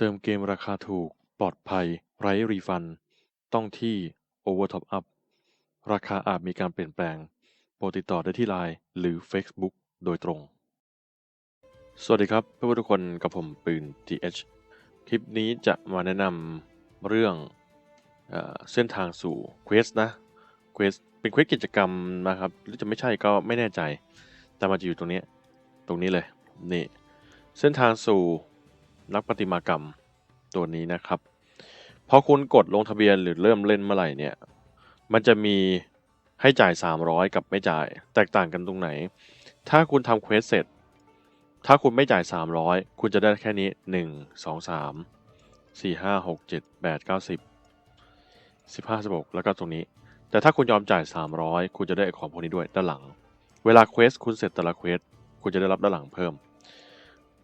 เติมเกมราคาถูก ปลอดภัย ไร้รีฟัน ต้องที่ Overtop Up ราคาอาจมีการเปลี่ยนแปลง โปรดติดต่อได้ที่ Line หรือ Facebook โดยตรง สวัสดีครับเพื่อนทุกคนกับผมปืน TH คลิปนี้จะมาแนะนำเรื่องเออเส้นทางสู่เควสนะเควสเป็นเควสกิจกรรมนะครับ หรือจะไม่ใช่ก็ไม่แน่ใจ แต่มันจะอยู่ตรงนี้ ตรงนี้เลย นี่ เส้นทางสู่ นักประติมากรรมตัวนี้นะครับพอคุณกดลงทะเบียนหรือเริ่มเล่นเมื่อไหร่เนี่ย มันจะมีให้จ่าย 300 กับไม่จ่าย แตกต่างกันตรงไหน ถ้าคุณทำเควสเสร็จ ถ้าคุณไม่จ่าย 300 คุณจะได้แค่นี้ 1 2 3 4 5 6 7 8 9 10 15 16 แล้วก็ตรงนี้ แต่ถ้าคุณยอมจ่าย 300 คุณจะได้ของพวกนี้ด้วยด้านหลัง เวลาเควสคุณเสร็จแต่ละเควสคุณจะได้รับด้านหลังเพิ่ม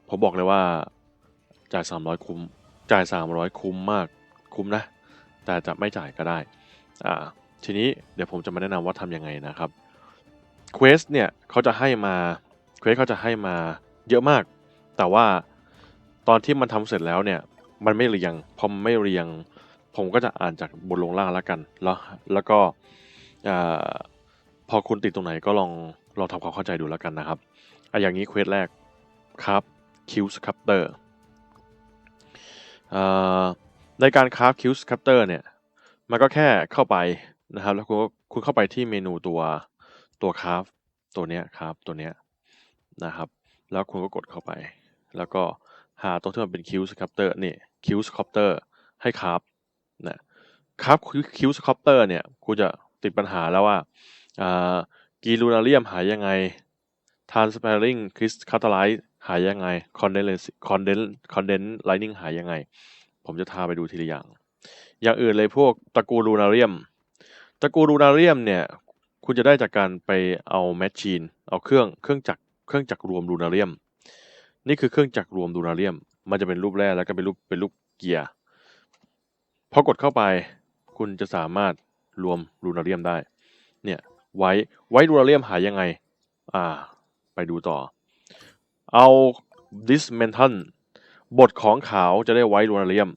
ผมบอกเลยว่า จ่าย300 คุ้ม จ่าย 300 คุ้มมาก คุ้มนะ แต่จะไม่จ่ายก็ได้ อ่า ทีนี้เดี๋ยวผมจะมาแนะนำว่าทำยังไงนะครับ เควสเนี่ยเขาจะให้มา เควสเขาจะให้มาเยอะมาก แต่ว่าตอนที่มันทำเสร็จแล้วเนี่ย มันไม่เรียง พอมันไม่เรียง ผมก็จะอ่านจากบนลงล่างแล้วกัน แล้ว แล้วก็อพอคุณติดตรงไหนก็ลอง ลองทำความเข้าใจดูแล้วกันนะครับอะอย่างนี้เควสแรกครับคิวสคัพเตอร์ ในการคราฟคิวสคัพเตอร์เนี่ย มันก็แค่เข้าไปนะครับ แล้วคุณก็คุณเข้าไปที่เมนูตัวตัวคราฟตัวเนี้ยครับตัวเนี้ยนะครับ แล้วคุณก็กดเข้าไป แล้วก็หาตัวที่มันเป็นคิวสคัพเตอร์นี่คิวสคัพเตอร์ให้คราฟนะคราฟคิวสคัพเตอร์เนี่ยคุณจะติดปัญหาแล้วว่ากีลูนาเรียมหายยังไง transparent crystalline หายยังไง condense condense condense lightning หายยังไง ผมจะทาไปดูทีละอย่าง อย่างอื่นเลยพวกตะกูลูนาเรียมตะกูลูนาเรียมเนี่ย คุณจะได้จากการไปเอาแมชชีน เอาเครื่องเครื่องจักรเครื่องจักรรวมลูนาเรียม นี่คือเครื่องจักรรวมลูนาเรียม มันจะเป็นรูปแร่แล้วก็เป็นรูปเป็นรูปเกียร์พอกดเข้าไปคุณจะสามารถรวมลูนาเรียมได้ เนี่ยไว้ไว้ลูนาเรียมหายยังไง อ่า ไปดูต่อ เอา dismantle บทของขาวจะได้ไว้ลูนาเรียม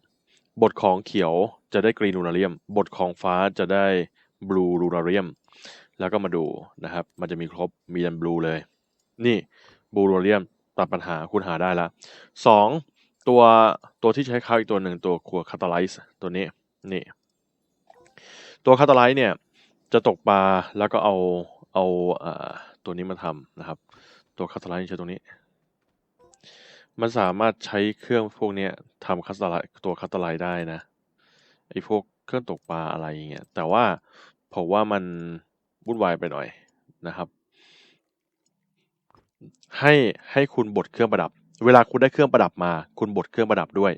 บทของเขียวจะได้กรีนลูนาเรียม บทของฟ้าจะได้บลูลูนาเรียม แล้วก็มาดูนะครับ มันจะมีครบ มียันบลูเลย นี่บลูลูนาเรียมตัดปัญหาคุณหาได้ล้วสองตัวตัวที่ใช้ข้าวอีกตัวหนึ่งตัวขัวคาตาไลซ์ตัวนี้นี่ ตัวคาตาไลซ์เนี่ยจะตกปลาแล้วก็เอาเอาอ่าตัวนี้มาทำนะครับ ตัวคาตาไลซ์ใช้ตรงนี้ มันสามารถใช้เครื่องพวกนี้ทำคัสตาไลตัวคัสตาไลได้นะไอ้พวกเครื่องตกปลาอะไรอย่างเงี้ยแต่ว่าผมว่ามันวุ่นวายไปหน่อยนะครับ ให้ให้คุณบดเครื่องประดับ เวลาคุณได้เครื่องประดับมา คุณบดเครื่องประดับด้วย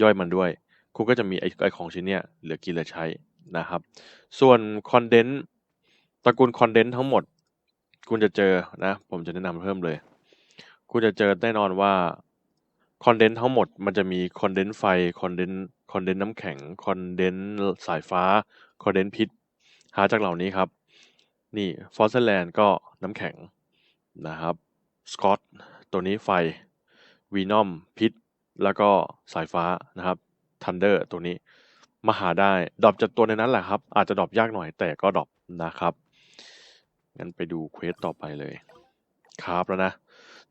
ย่อยมันด้วย คุณก็จะมีไอ้ไอของชิ้นเนี้ยเหลือกินเหลือใช้นะครับ ส่วนคอนเดนต์ตระกูลคอนเดนต์ทั้งหมด คุณจะเจอนะ ผมจะแนะนำเพิ่มเลย คุณจะเจอแน่นอนว่า คอนเดนต์ทั้งหมดมันจะมีคอนเดนต์ไฟ คอนเดนต์คอนเดนต์น้ำแข็ง คอนเดนต์สายฟ้า คอนเดนต์พิษ หาจากเหล่านี้ครับ นี่ฟอสเซแลนด์ก็น้ำแข็งนะครับสกอตตัวนี้ไฟวีนอมพิษ แล้วก็สายฟ้านะครับทันเดอร์ตัวนี้มาหาได้ดรอปจากตัวในนั้นแหละครับ อาจจะดรอปยากหน่อยแต่ก็ดรอปนะครับงั้นไปดูเควสต่อไปเลยครับแล้วนะ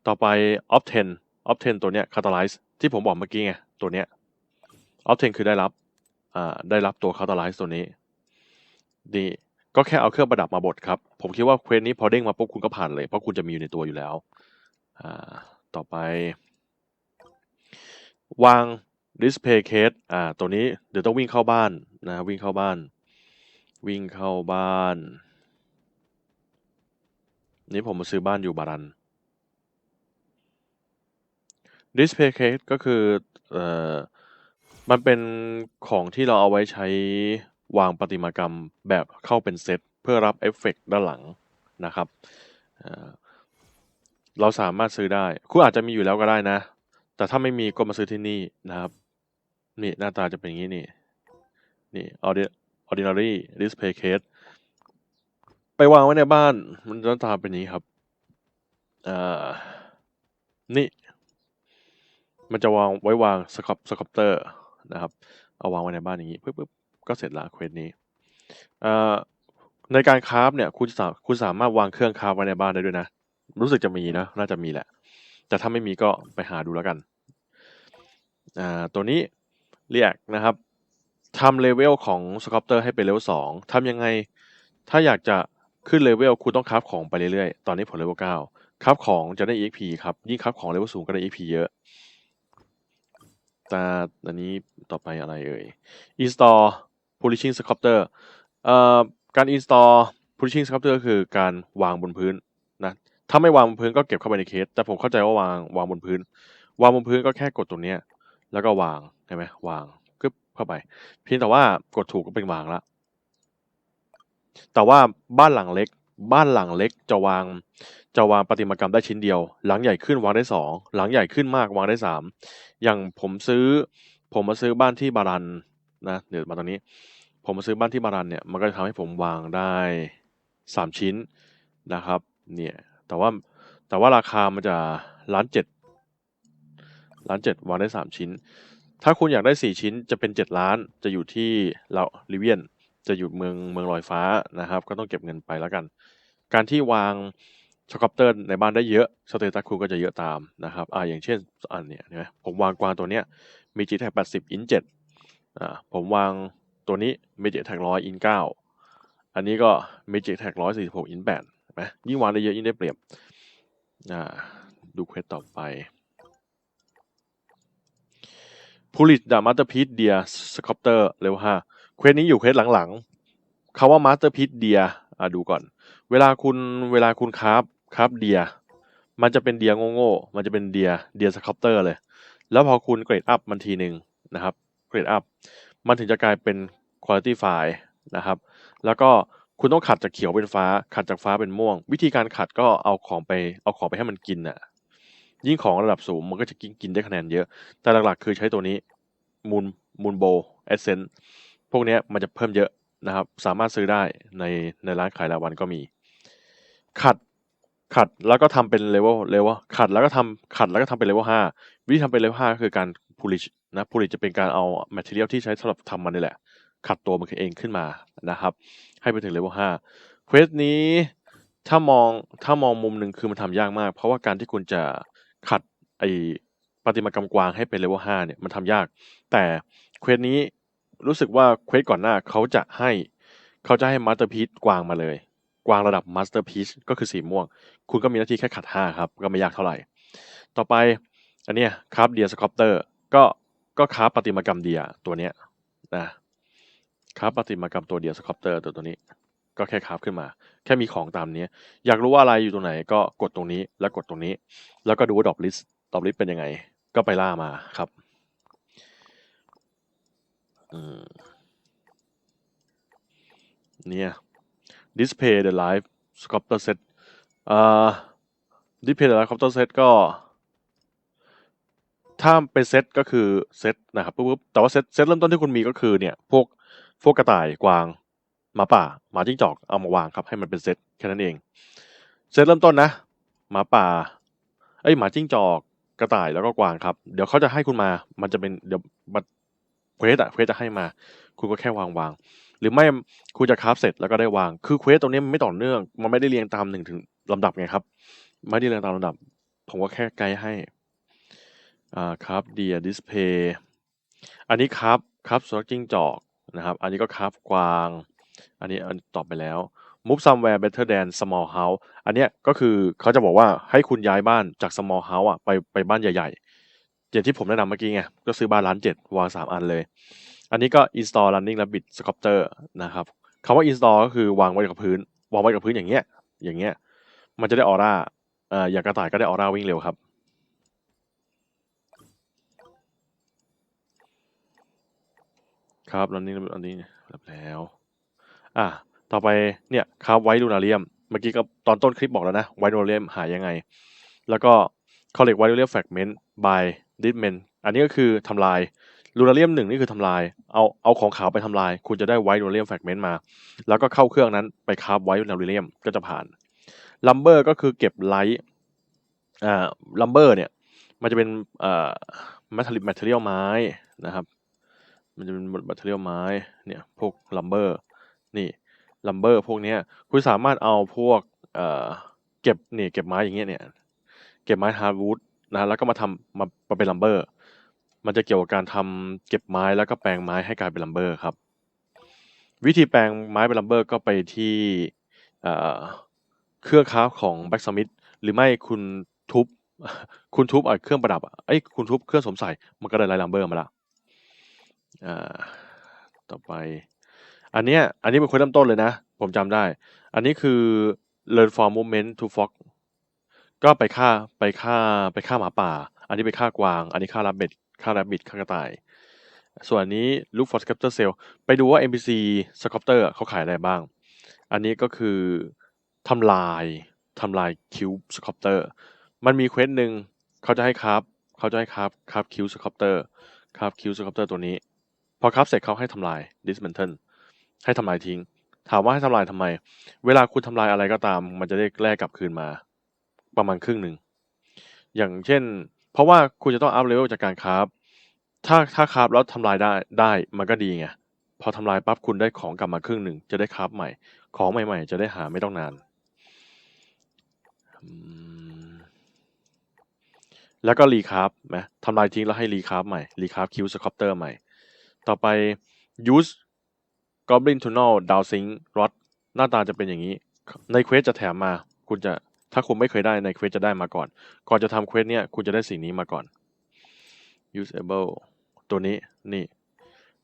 ต่อไปออฟเทน ออฟเทนตัวเนี้ยคาตาไลซ์ที่ผมบอกเมื่อกี้ไงตัวเนี้ยออฟเทนคือได้รับอ่าได้รับตัวคาตาไลซ์ตัวนี้นี่ก็แค่เอาเครื่องประดับมาบดครับ ผมคิดว่าเควสนี้พอเด้งมาปุ๊บคุณก็ผ่านเลย เพราะคุณจะมีอยู่ในตัวอยู่แล้วอ่าต่อไป วาง display case อ่าตัวนี้เดี๋ยวต้องวิ่งเข้าบ้านนะวิ่งเข้าบ้าน วิ่งเข้าบ้าน นี่ผมมาซื้อบ้านอยู่บารัน display case ก็คือเอ่อมันเป็นของที่เราเอาไว้ใช้วางประติมากรรมแบบเข้าเป็นเซตเพื่อรับเอฟเฟกด้านหลังนะครับเราสามารถซื้อได้ คุณอาจจะมีอยู่แล้วก็ได้นะ แต่ถ้าไม่มีก็มาซื้อที่นี่นะครับ นี่หน้าตาจะเป็นอย่างนี้นี่ นี่ ordinary display case ไปวางไว้ในบ้าน มันหน้าตาเป็นอย่างนี้ครับอ่านี่ มันจะวางไว้วางสครับสครับเตอร์นะครับ เอาวางไว้ในบ้านอย่างนี้ปุ๊บก็เสร็จละเควสนี้ในการคราฟเนี่ยคุณสาคุณสามารถวางเครื่องคราฟไว้ในบ้านได้ด้วยนะ รู้สึกจะมีนะ น่าจะมีแหละ แต่ถ้าไม่มีก็ไปหาดูแล้วกันอ่าตัวนี้เรียกนะครับทำเลเวลของสครับเตอร์ให้เป็นเลเวลสองทำยังไง ถ้าอยากจะขึ้นเลเวลคุณต้องคราฟของไปเรื่อยๆ ตอนนี้ผมเลเวลเก้าคราฟของจะได้ EXP ครับ ยิ่งคราฟของเลเวลสูงก็ได้ EXP เยอะ ต่อันนี้ต่อไปอะไรเอ่ย install polishing sculptor เอ่อการ install polishing sculptor ก็คือการวางบนพื้นนะถ้าไม่วางบนพื้นก็เก็บเข้าไปในเคส แต่ผมเข้าใจว่าวางวางบนพื้น วางบนพื้นก็แค่กดตรงเนี้ยแล้วก็วางใช่ไหมวางกึบเข้าไป เพียงแต่ว่ากดถูกก็เป็นวางละแต่ว่าบ้านหลังเล็ก บ้านหลังเล็กจะวางจะวางประติมากรรมได้ชิ้นเดียว หลังใหญ่ขึ้นวางได้สองหลังใหญ่ขึ้นมากวางได้สามอย่างผมซื้อ ผมมาซื้อบ้านที่บารันนะเดี๋ยวมาตรงนี้ ผมมาซื้อบ้านที่บารันเนี่ยมันก็จะทำให้ผมวางได้สามชิ้นนะครับเนี่ยแต่ว่าแต่ว่าราคามันจะล้านเจ็ดล้านเจ็ดวางได้สามชิ้น ถ้าคุณอยากได้สี่ชิ้นจะเป็นเจ็ดล้านจะอยู่ที่เราลิเวียนจะอยู่เมืองเมืองลอยฟ้านะครับ ก็ต้องเก็บเงินไปแล้วกัน การที่วางสครับเตอร์ในบ้านได้เยอะสเตตัสคุณก็จะเยอะตามนะครับอ่าอย่างเช่นอันเนี้ยเนไหมผมวางกวางตัวเนี้ยมีจีแท็กแปดสิบอินเจ็ดอ่าผมวางตัวนี้มีจีแท็กร้อยอินเก้าอันนี้ก็มีจีแท็กร้อยสี่สิบหกอินแปดนไหมยิ่งวางได้เยอะยิ่งได้เปรียบอ่าดูเควสต่อไปพูลิตดามาสเตอร์พี e เดียสครับเตอร์เร็วห้าเควสนี้อยู่เควสหลังๆคาว่ามาสเตอร์พี e เดีย อ่าดูก่อน เวลาคุณเวลาคุณคราฟคราฟเดีย มันจะเป็นเดียโง่ๆมันจะเป็นเดียเดียสครับเตอร์เลย แล้วพอคุณเกรดอัพมันทีหนึ่งนะครับเกรดอัพมันถึงจะกลายเป็นคุณภาพไฟล์นะครับ แล้วก็คุณต้องขัดจากเขียวเป็นฟ้า ขัดจากฟ้าเป็นม่วง วิธีการขัดก็เอาของไปเอาของไปให้มันกินน่ะ ยิ่งของระดับสูงมันก็จะกินกินได้คะแนนเยอะ แต่หลักๆ คือใช้ตัวนี้มูลมูลโบเอเซนพวกนี้มันจะเพิ่มเยอะ นะครับ สามารถซื้อได้ในในร้านขายรายวันก็มี ขัดขัดแล้วก็ทำเป็นเลเวลเลเวลขัดแล้วก็ทำขัดแล้วก็ทำเป็นเลเวลห้าวิธีทำเป็นเลเวลห้าก็คือการ polish นะ polish จะเป็นการเอา material ที่ใช้สำหรับทำมันนี่แหละ ขัดตัวมันเองขึ้นมานะครับ ให้ไปถึงเลเวลห้าเควสนี้ถ้ามองถ้ามองมุมหนึ่งคือมันทำยากมาก เพราะว่าการที่คุณจะขัดไอปฏิมากรรมกวางให้เป็นเลเวลห้าเนี่ยมันทำยาก แต่เควสนี้ รู้สึกว่าเควสก่อนหน้าเขาจะให้เขาจะให้มาสเตอร์พี e กวางมาเลย กวางระดับมาสเตอร์พีชก็คือสีม่วง คุณก็มีหน้าที่แค่ขัดห้าครับ ก็ไม่ยากเท่าไหร่ ต่อไปอันเนี้ยคราฟเดียสคอปเตอร์ก็ก็คราฟปฏิมากรรมเดียตัวเนี้ยนะคราฟปฏิมากรรมตัวเดียสคอปเตอร์ตัวตัวนี้ ก็แค่คราฟขึ้นมา แค่มีของตามนี้ อยากรู้ว่าอะไรอยู่ตรงไหนก็กดตรงนี้แล้วกดตรงนี้ แล้วก็ดูว่าดอ p ลิสดอ p ลิสเป็นยังไง ก็ไปล่ามาครับ เนี่ย display the live sculptor set อ่า display the live sculptor set ก็ ถ้าเป็นเซตก็คือเซตนะครับปุ๊บแต่ว่าเซตเซตเริ่มต้นที่คุณมีก็คือเนี่ย พวกพวกกระต่ายกวางหมาป่าหมาจิ้งจอกเอามาวางครับให้มันเป็นเซตแค่นั้นเอง เซตเริ่มต้นนะหมาป่าเอ้ยหมาจิ้งจอกกระต่ายแล้วก็กวางครับ เดี๋ยวเขาจะให้คุณมา มันจะเป็นเดี๋ยวบัต เควสอะเควสจะให้มา คุณก็แค่วางวางหรือไม่คุณจะคราฟเสร็จแล้วก็ได้วาง คือเควสตรงนี้มันไม่ต่อเนื่อง มันไม่ได้เรียงตามหนึ่งถึงลำดับไงครับ ไม่ได้เรียงตามลำดับ ผมก็แค่ไกด์ให้อ่าครับเดียดิสเพย์อันนี้ครับครับสุนัขจิ้งจอกนะครับ อันนี้ก็ครับกวาง อันนี้อันตอบไปแล้ว move somewhere better than small house อันเนี้ยก็คือเขาจะบอกว่าให้คุณย้ายบ้านจาก small house อะไปไปบ้านใหญ่ อย่างที่ผมแนะนำเมื่อกี้ไง ก็ซื้อบ้านล้านเจ็ดวางสามอันเลย อันนี้ก็ install running rabbit sculptor นะครับคำว่า install ก็คือวางไว้กับพื้น วางไว้กับพื้นอย่างเงี้ย อย่างเงี้ย มันจะได้ออร่าเอ่ออย่างกระต่ายก็ได้ออร่าวิ่งเร็วครับ ครับแล้วนี่อันนี้แบบแล้ว อะ ต่อไป เนี่ยครับไวดูนาเรียม เมื่อกี้ก็ตอนต้นคลิปบอกแล้วนะ ไวดูนาเรียมหายังไง แล้วก็เขาเรียกไวดูนาเรียมแฟกเมนต์ by d i s m e n อันนี้ก็คือทำลายลูนาเรียมหนึ่งนี่คือทำลาย เอาเอาของขาวไปทำลาย คุณจะได้ไวดูนาเรียมแฟกเมนต์มา แล้วก็เข้าเครื่องนั้นไปคราฟไวดูนาเรียมก็จะผ่านลัมเบอร์ก็คือเก็บไลท์อ่าลัมเบอร์เนี่ย มันจะเป็นอ่อ material material ไม้นะครับ มันจะเป็น material ไม้เนี่ยพวก lumber นี่ lumber พวกเนี้ยคุณสามารถเอาพวกเอ่อเก็บเนี่ยเก็บไม้อย่างเงี้ยเนี่ย เก็บไม้ hardwood นะแล้วก็มาทำมามาเป็น lumber มันจะเกี่ยวกับการทำเก็บไม้แล้วก็แปลงไม้ให้กลายเป็น lumber ครับ วิธีแปลงไม้เป็น lumber ก็ไปที่เครื่องคราของ blacksmith หรือไม่คุณทุบคุณทุบเอ่อเครื่องประดับอะเอ้คุณทุบเครื่องสวมใส่มันก็ได้ไลท์ lumber มาละต่อไป อันเนี้ยอันนี้เป็นคนเริ่มต้นเลยนะ ผมจำได้ อันนี้คือ learn from movement to fox ก็ไปฆ่า ไปฆ่า ไปฆ่าหมาป่า อันนี้ไปฆ่ากวาง อันนี้ฆ่า rabbit ฆ่า rabbit ฆ่ากระต่าย ส่วนอันนี้ look for sculptor cell ไปดูว่า NPC sculptor อะเขาขายอะไรบ้าง อันนี้ก็คือทำลายทำลาย cube sculptor มันมีเควสหนึ่งเขาจะให้ครับเขาจะให้ครับครับ cube sculptor ครับ cube sculptor ตัวนี้ พอครับเสร็จเขาให้ทำลาย dismantle ให้ทำลายทิ้ง ถามว่าให้ทำลายทำไม เวลาคุณทำลายอะไรก็ตาม มันจะได้แลกกลับคืนมา ประมาณครึ่งหนึ่ง อย่างเช่น เพราะว่าคุณจะต้องอัพเลเวลจากการคราฟถ้าถ้าคราฟแล้วทำลายได้ได้มันก็ดีไงพอทำลายปั๊บคุณได้ของกลับมาครึ่งหนึ่งจะได้คราฟใหม่ ของใหม่ ๆ จะได้หาไม่ต้องนาน แล้วก็รีคราฟไหมทำลายทิ้งแล้วให้รีคราฟใหม่รีคราฟคิวสคอปเตอร์ใหม่ ต่อไป use goblin tunnel dowsing rod หน้าตาจะเป็นอย่างนี้ ในเควสจะแถมมา คุณจะ ถ้าคุณไม่เคยได้ในเควสจะได้มาก่อน ก่อนจะทำเควสเนี่ยคุณจะได้สิ่งนี้มาก่อน usable ตัวนี้นี่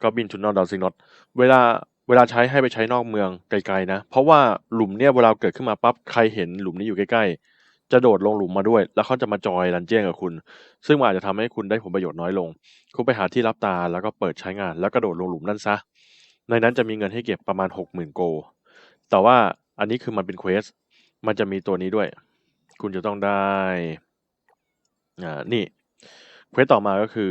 goblin tunnel dowsing rod เวลาเวลาใช้ให้ไปใช้นอกเมืองไกลๆนะ เพราะว่าหลุมเนี่ยเวลาเกิดขึ้นมาปั๊บใครเห็นหลุมนี้อยู่ใกล้ๆ จะโดดลงหลุมมาด้วย แล้วเขาจะมาจอยดันเจี้ยนกับคุณ ซึ่งอาจจะทำให้คุณได้ผลประโยชน์น้อยลง คุณไปหาที่รับตาแล้วก็เปิดใช้งาน แล้วก็โดดลงหลุมนั่นซะ ในนั้นจะมีเงินให้เก็บประมาณหกหมื่นโก แต่ว่าอันนี้คือมันเป็นเควส มันจะมีตัวนี้ด้วย คุณจะต้องได้อ่านี่เควสต่อมาก็คือ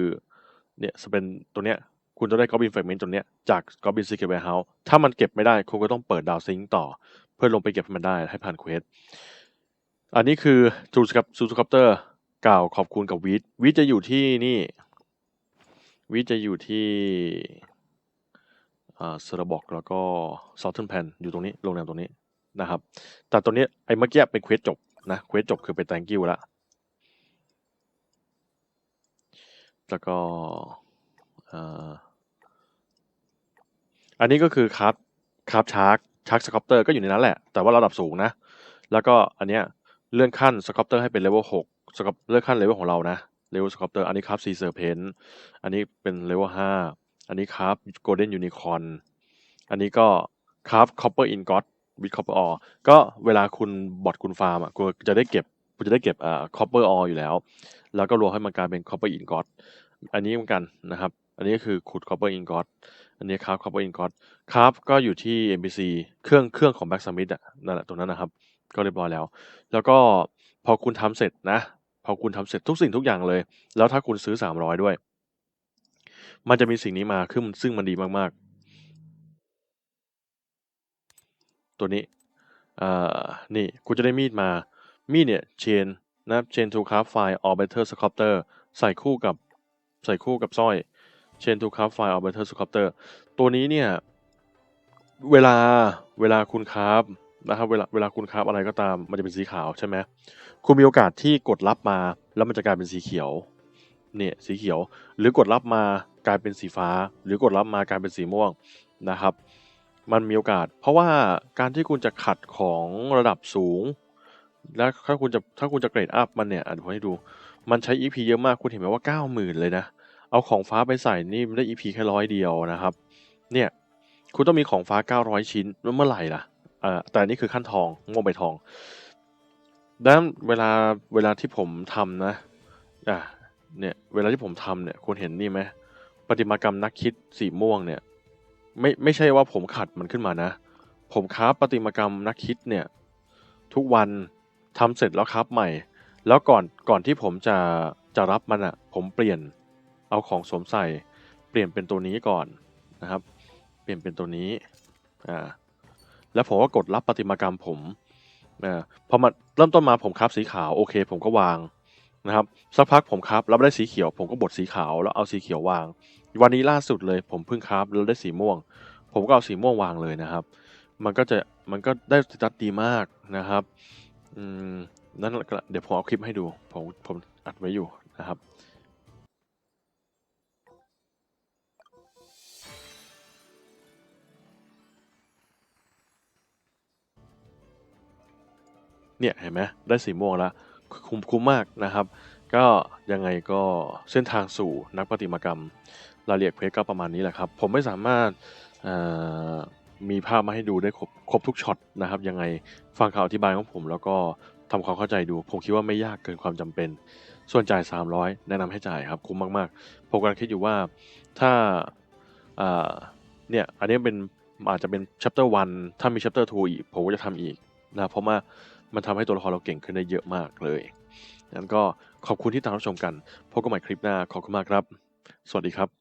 เนี่ยจะเป็นตัวเนี้ยคุณต้องได้ Goblin Fragment ตัวเนี้ยจาก Goblin Secret Warehouse ถ้ามันเก็บไม่ได้ คุณก็ต้องเปิดดาวซิงต่อ เพื่อลงไปเก็บให้มันได้ให้ผ่านเควสอันนี้คือซูสครับซูสครับเตอร์กล่าวขอบคุณกับวีดวีดจะอยู่ที่นี่วีดจะอยู่ที่อ่าเซอร์บอกแล้วก็ซอ u เทิร์นแพนอยู่ตรงนี้โรงแรมตรงนี้ นะครับ แต่ตัวนี้ไอ้เมื่อกี้เป็นเควสจบนะเควสจบคือเป็น thank you ละแล้วก็ออันนี้ก็คือครับครับชาร์กชาร์กสครับเตอร์ก็อยู่ในนั้นแหละ แต่ว่าระดับสูงนะ แล้วก็อันเนี้ยเลื่อนขั้นสครับเตอร์ให้เป็นเลเวลหกสครับเลื่อนขั้นเลเวลของเรานะเลเวลสครับเตอร์อันนี้ครับซีเซอร์เพนอันนี้เป็นเลเวลห้าอันนี้ครับโกลเด้นยูนิคอนอันนี้ก็ครับคอปเปอร์อินก็อต วิดคอปเปอร์ออก็เวลาคุณบอทคุณฟาร์มอะคุณจะได้เก็บคุณจะได้เก็บอ่าคอปเปอร์อออยู่แล้ว แล้วก็รวมให้มันกลายเป็นคอปเปอร์อินกอตอันนี้เหมือนกันนะครับ อันนี้ก็คือขุดคอปเปอร์อินกอตอันนี้ครับคอปเปอร์อินกอตครับก็อยู่ที่ NPC เครื่องเครื่องของแบ็กซัมมิดอะนั่นแหละตรงนั้นนะครับ ก็เรียบร้อยแล้ว แล้วก็พอคุณทำเสร็จนะ พอคุณทำเสร็จทุกสิ่งทุกอย่างเลย แล้วถ้าคุณซื้อสามร้อยด้วย มันจะมีสิ่งนี้มาขึ้นซึ่งมันดีมากๆ ตัวนี้อ่านี่คุณจะได้มีดมา มีดเนี่ยเชนนะครับเชนทูคราฟไฟออเบเทอร์สครับเตอร์ใส่คู่กับใส่คู่กับสร้อยเชนทูคราฟไฟออเบเทอร์สครับเตอร์ตัวนี้เนี่ยเวลาเวลาคุณคราฟนะครับเวลาเวลาคุณคราฟอะไรก็ตาม มันจะเป็นสีขาวใช่ไหมคุณมีโอกาสที่กดรับมา แล้วมันจะกลายเป็นสีเขียวเนี่ยสีเขียว หรือกดรับมากลายเป็นสีฟ้า หรือกดรับมากลายเป็นสีม่วงนะครับ มันมีโอกาส เพราะว่าการที่คุณจะขัดของระดับสูง แล้วถ้าคุณจะถ้าคุณจะเกรดอัพมันเนี่ยอะผมให้ดู มันใช้ EP เยอะมากคุณเห็นไหมว่าเก้าหมื่นเลยนะ เอาของฟ้าไปใส่นี่มันได้ EP แค่ร้อยเดียวนะครับ เนี่ยคุณต้องมีของฟ้าเก้าร้อยชิ้นเมื่อไหร่ล่ะอ่าแต่นี่คือขั้นทองม่วงใบทองดังนั้นเวลาเวลาที่ผมทำนะอะเนี่ยเวลาที่ผมทำเนี่ยคุณเห็นนี่ไหมประติมากรรมนักคิดสีม่วงเนี่ย ไม่ไม่ใช่ว่าผมขัดมันขึ้นมานะ ผมคราฟประติมากรรมนักคิดเนี่ย ทุกวันทำเสร็จแล้วครับใหม่ แล้วก่อนก่อนที่ผมจะจะรับมันอะ่ะผมเปลี่ยนเอาของสวมใส่ เปลี่ยนเป็นตัวนี้ก่อนนะครับ เปลี่ยนเป็นตัวนี้อ่าแล้วผมก็กดรับประติมากรรมผมอ่าพอมาเริ่มต้นมาผมคับสีขาวโอเค ผมก็วางนะครับสักพักผมครับแล้วได้สีเขียว ผมก็บดสีขาวแล้วเอาสีเขียววาง วันนี้ล่าสุดเลยผมเพิ่งครับแล้วได้สีม่วง ผมก็เอาสีม่วงวางเลยนะครับ มันก็จะมันก็ได้สตัดดีมากนะครับอืมนั่นเดี๋ยวผมเอาคลิปให้ดู ผมผมอัดไว้อยู่นะครับเนี่ยเห็นไหมได้สีม่วงแล้วคุ้มคุ้มมากนะครับ ก็ยังไงก็เส้นทางสู่นักประติมากรรม รายละเอียดเพจก็ประมาณนี้แหละครับ ผมไม่สามารถมีภาพมาให้ดูได้ครบครบทุกช็อตนะครับยังไงฟังข่าวอธิบายของผม แล้วก็ทำความเข้าใจดู ผมคิดว่าไม่ยากเกินความจำเป็น ส่วนจ่าย 300 แนะนำให้จ่ายครับ คุ้มมากๆ ผมกำลังคิดอยู่ว่าถ้าเนี่ยอันนี้เป็นอาจจะเป็น chapter 1 ถ้ามี chapter 2 อีก ผมก็จะทำอีกนะเพราะว่ามันทำให้ตัวละครเราเก่งขึ้นได้เยอะมากเลยงั้นก็ขอบคุณที่ตามรับชมกันพบกันใหม่คลิปหน้าขอบคุณมากครับ สวัสดีครับ